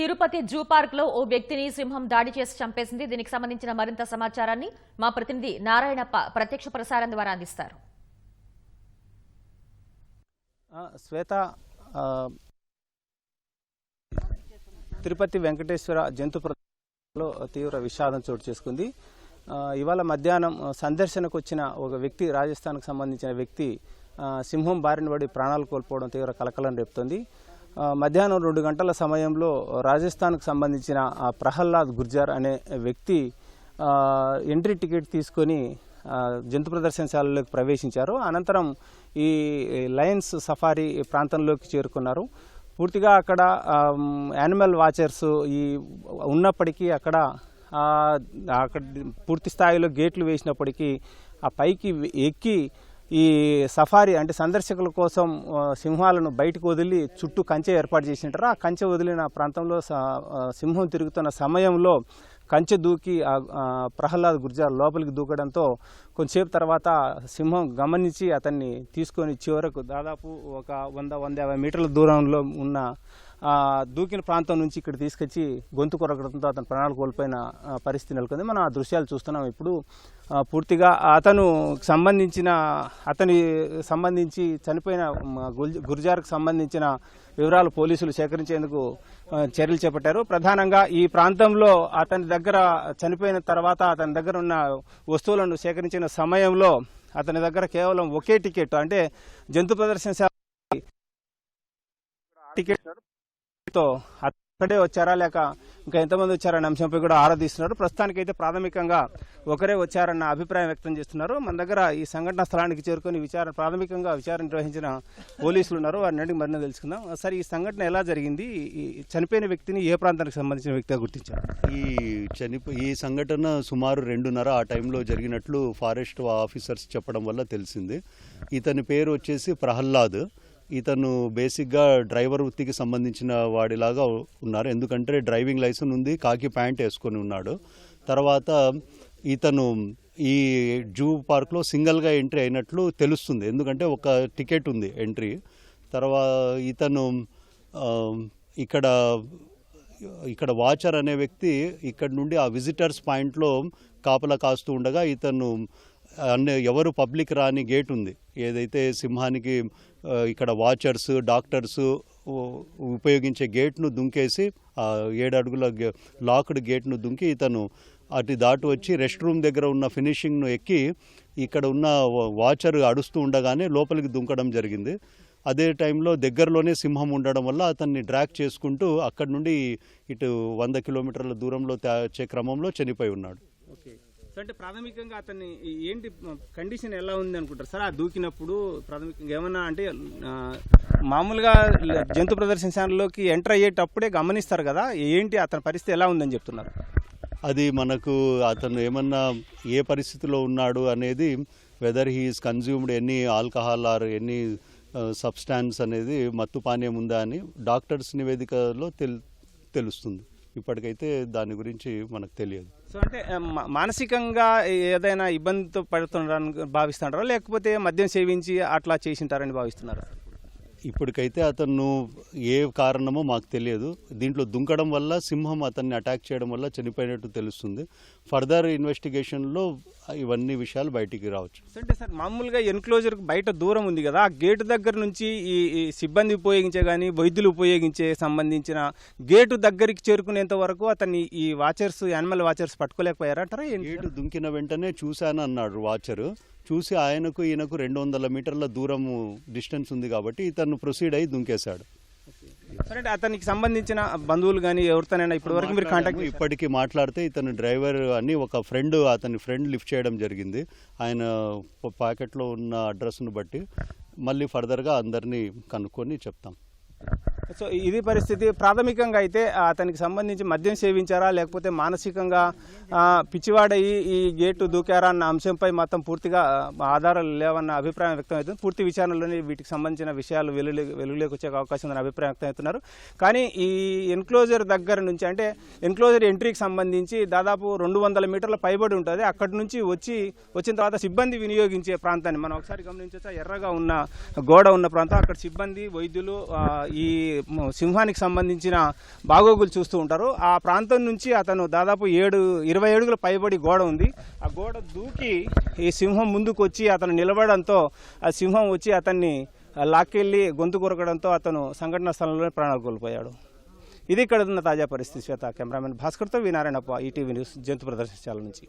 Tirupati zoo పార్క్లో ఓ వ్యక్తిని సింహం దాడి చేసి చంపేసింది. దీనికి సంబంధించిన మరింత సమాచారాన్ని మా ప్రతినిధి నారాయణప్ప ప్రత్యక్ష ప్రసారం ద్వారా అందిస్తారు. శ్వేత తిరుపతి వెంకటేశ్వర జంతు ప్రదేశంలో తీవ్ర విషాదం చోటు చేసుకుంది. ఇవాళ మధ్యాహ్నం సందర్శనకు వచ్చిన ఒక వ్యక్తి రాజస్థాన్కు సంబంధించిన వ్యక్తి సింహం బారిన పడి ప్రాణాలు కోల్పోవడం తీవ్ర కలకలం రేపుతోంది. మధ్యాహ్నం రెండు గంటల సమయంలో రాజస్థాన్కు సంబంధించిన ప్రహ్లాద్ గుర్జార్ అనే వ్యక్తి ఎంట్రీ టికెట్ తీసుకొని జంతు ప్రదర్శనశాలలోకి ప్రవేశించారు. అనంతరం ఈ లయన్స్ సఫారీ ప్రాంతంలోకి చేరుకున్నారు. పూర్తిగా అక్కడ యానిమల్ వాచర్స్ ఈ ఉన్నప్పటికీ అక్కడ అక్కడ పూర్తి స్థాయిలో గేట్లు వేసినప్పటికీ ఆ పైకి ఎక్కి ఈ సఫారీ అంటే సందర్శకుల కోసం సింహాలను బయటకు వదిలి చుట్టూ కంచె ఏర్పాటు చేసింటారు. ఆ కంచె వదిలిన ప్రాంతంలో స- సింహం తిరుగుతున్న సమయంలో కంచె దూకి ఆ, ప్రహ్లాద్ గుర్జార్ లోపలికి దూకడంతో కొంతసేపు తర్వాత సింహం గమనించి అతన్ని తీసుకొని చివరకు దాదాపు ఒక వంద వంద యాభై మీటర్ల దూరంలో ఉన్న దూకిన ప్రాంతం నుంచి ఇక్కడ తీసుకొచ్చి గొంతు కొరకడంతో అతను ప్రాణాలు కోల్పోయిన పరిస్థితి నెలకొంది. మనం ఆ దృశ్యాలు చూస్తున్నాం ఇప్పుడు. పూర్తిగా అతను సంబంధించిన అతని సంబంధించి చనిపోయిన గుర్జార్కు సంబంధించిన వివరాలు పోలీసులు సేకరించేందుకు చర్యలు చేపట్టారు. ప్రధానంగా ఈ ప్రాంతంలో అతని దగ్గర చనిపోయిన తర్వాత అతని దగ్గర ఉన్న వస్తువులను సేకరించిన సమయంలో అతని దగ్గర కేవలం ఒకే టికెట్ అంటే జంతు ప్రదర్శనశాల టికెట్తో అక్కడే వచ్చారా లేక ఇంకా ఎంతమంది వచ్చారన్న అంశంపై కూడా ఆరాధిస్తున్నారు. ప్రస్తుతానికైతే ప్రాథమికంగా ఒకరే వచ్చారన్న అభిప్రాయం వ్యక్తం చేస్తున్నారు. మన దగ్గర ఈ సంఘటన స్థలానికి చేరుకొని విచారణ ప్రాథమికంగా విచారణ నిర్వహించిన పోలీసులు ఉన్నారు. వారిని అడిగి మరిన్ని తెలుసుకుందాం. సరే ఈ సంఘటన ఎలా జరిగింది? ఈ చనిపోయిన వ్యక్తిని ఏ ప్రాంతానికి సంబంధించిన వ్యక్తిగా గుర్తించారు? ఈ చనిపో ఈ సంఘటన సుమారు రెండున్నర ఆ టైంలో జరిగినట్లు ఫారెస్ట్ ఆఫీసర్స్ చెప్పడం వల్ల తెలిసింది. ఇతని పేరు వచ్చేసి ప్రహ్లాద్. ఇతను బేసిక్గా డ్రైవర్ వృత్తికి సంబంధించిన వాడిలాగా ఉన్నారు. ఎందుకంటే డ్రైవింగ్ లైసెన్స్ ఉంది కాకి ప్యాంట్ వేసుకొని ఉన్నాడు. తర్వాత ఇతను ఈ జూ పార్క్లో సింగిల్గా ఎంట్రీ అయినట్లు తెలుస్తుంది. ఎందుకంటే ఒక టికెట్ ఉంది ఎంట్రీ. తర్వాత ఇతను ఇక్కడ ఇక్కడ వాచర్ అనే వ్యక్తి ఇక్కడ నుండి ఆ విజిటర్స్ పాయింట్లో కాపలా కాస్తూ ఉండగా ఇతను అన్ని ఎవరు పబ్లిక్ రాని గేట్ ఉంది. ఏదైతే సింహానికి ఇక్కడ వాచర్స్ డాక్టర్స్ ఉపయోగించే గేట్ను దుంకేసి ఆ ఏడు అడుగుల గే- లాక్డ్ గేట్ను దుంకి ఇతను అటు దాటు వచ్చి రెస్ట్ రూమ్ దగ్గర ఉన్న ఫినిషింగ్ను ఎక్కి ఇక్కడ ఉన్న వా- వాచర్ అడుస్తూ ఉండగానే లోపలికి దుంకడం జరిగింది. అదే టైంలో దగ్గరలోనే సింహం ఉండడం వల్ల అతన్ని డ్రాక్ చేసుకుంటూ అక్కడి నుండి ఇటు వంద కిలోమీటర్ల దూరంలో తెచ్చే క్రమంలో చనిపోయి ఉన్నాడు. అంటే ప్రాథమికంగా అతన్ని ఏంటి కండిషన్ ఎలా ఉంది అనుకుంటారు? సార్ ఆ దూకినప్పుడు ప్రాథమికంగా ఏమన్నా అంటే మామూలుగా జంతు ప్రదర్శనశాలలోకి ఎంటర్ అయ్యేటప్పుడే గమనిస్తారు కదా ఏంటి అతని పరిస్థితి ఎలా ఉందని చెప్తున్నారు? అది మనకు అతను ఏమన్నా ఏ పరిస్థితిలో ఉన్నాడు అనేది whether he is consumed any alcohol or any substance అనేది మత్తు పానీయం ఉందా అని డాక్టర్స్ నివేదికలో తెల్ తెలుస్తుంది. ఇప్పటికైతే దాని గురించి మనకు తెలియదు. సో అంటే మా- మానసికంగా ఏదైనా ఇబ్బందితో పడుతుండడానికి భావిస్తున్నారా లేకపోతే మద్యం సేవించి అట్లా చేసింటారని భావిస్తున్నారా? ఇప్పటికైతే అతను ఏ కారణమో మాకు తెలియదు. దీంట్లో దుంకడం వల్ల సింహం అతన్ని అటాక్ చేయడం వల్ల చనిపోయినట్టు తెలుస్తుంది. ఫర్దర్ ఇన్వెస్టిగేషన్లో ఇవన్నీ విషయాలు బయటికి రావచ్చు. అంటే సార్ మామూలుగా ఎన్క్లోజర్ బయట దూరం ఉంది కదా ఆ గేటు దగ్గర నుంచి ఈ సిబ్బంది ఉపయోగించే కానీ వైద్యులు ఉపయోగించే సంబంధించిన గేటు దగ్గరికి చేరుకునేంత వరకు అతన్ని ఈ వాచర్స్ యానిమల్ వాచర్స్ పట్టుకోలేకపోయారంటారా? గేటు దుంకిన వెంటనే చూశాను అన్నాడు వాచరు చూసి ఆయనకు ఈయనకు రెండు వందల మీటర్ల దూరం డిస్టెన్స్ ఉంది కాబట్టి ఇతను ప్రొసీడ్ అయి దుంకేశాడు. సరే అతనికి సంబంధించిన బంధువులు కానీ ఎవరితోనైనా ఇప్పటి వరకు మీరు కాంటాక్ట్ ఇప్పటికీ మాట్లాడితే ఇతను డ్రైవర్ అని ఒక ఫ్రెండ్ అతని ఫ్రెండ్ లిఫ్ట్ చేయడం జరిగింది. ఆయన ప్యాకెట్లో ఉన్న అడ్రస్ను బట్టి మళ్ళీ ఫర్దర్గా అందరినీ కనుక్కొని చెప్తాం. సో ఇది పరిస్థితి. ప్రాథమికంగా అయితే అతనికి సంబంధించి మద్యం సేవించారా లేకపోతే మానసికంగా ఆ, పిచ్చివాడయి ఈ గేటు దూకారా అన్న అంశంపై మొత్తం పూర్తిగా ఆధారాలు లేవన్న అభిప్రాయం వ్యక్తం అవుతుంది. పూర్తి విచారణలోనే వీటికి సంబంధించిన విషయాలు వెలుగు వెలుగులోకి వచ్చే అవకాశం ఉందని అభిప్రాయం వ్యక్తం అవుతున్నారు. కానీ ఈ ఎన్క్లోజర్ దగ్గర నుంచి అంటే ఎన్క్లోజర్ ఎంట్రీకి సంబంధించి దాదాపు రెండు వందల మీటర్ల పైబడి ఉంటుంది. అక్కడి నుంచి వచ్చి వచ్చిన తర్వాత సిబ్బంది వినియోగించే ప్రాంతాన్ని మనం ఒకసారి గమనించచ్చా? ఎర్రగా ఉన్న గోడ ఉన్న ప్రాంతం. అక్కడ సిబ్బంది వైద్యులు ఈ సింహానికి సంబంధించిన బాగోగులు చూస్తూ ఉంటారు. ఆ ప్రాంతం నుంచి అతను దాదాపు ఏడు ఇరవై ఏడుగుల పైబడి గోడ ఉంది. ఆ గోడ దూకి ఈ సింహం ముందుకు వచ్చి అతను నిలబడంతో ఆ సింహం వచ్చి అతన్ని లాక్కెళ్ళి గొంతు కొరకడంతో అతను సంఘటన స్థలంలోనే ప్రాణాలు కోల్పోయాడు. ఇది ఇక్కడ ఉన్న తాజా పరిస్థితి శ్వేత కెమెరామెన్ భాస్కర్తో వినారాయణప్ప ఈటీవీ న్యూస్ జంతు ప్రదర్శనశాల నుంచి.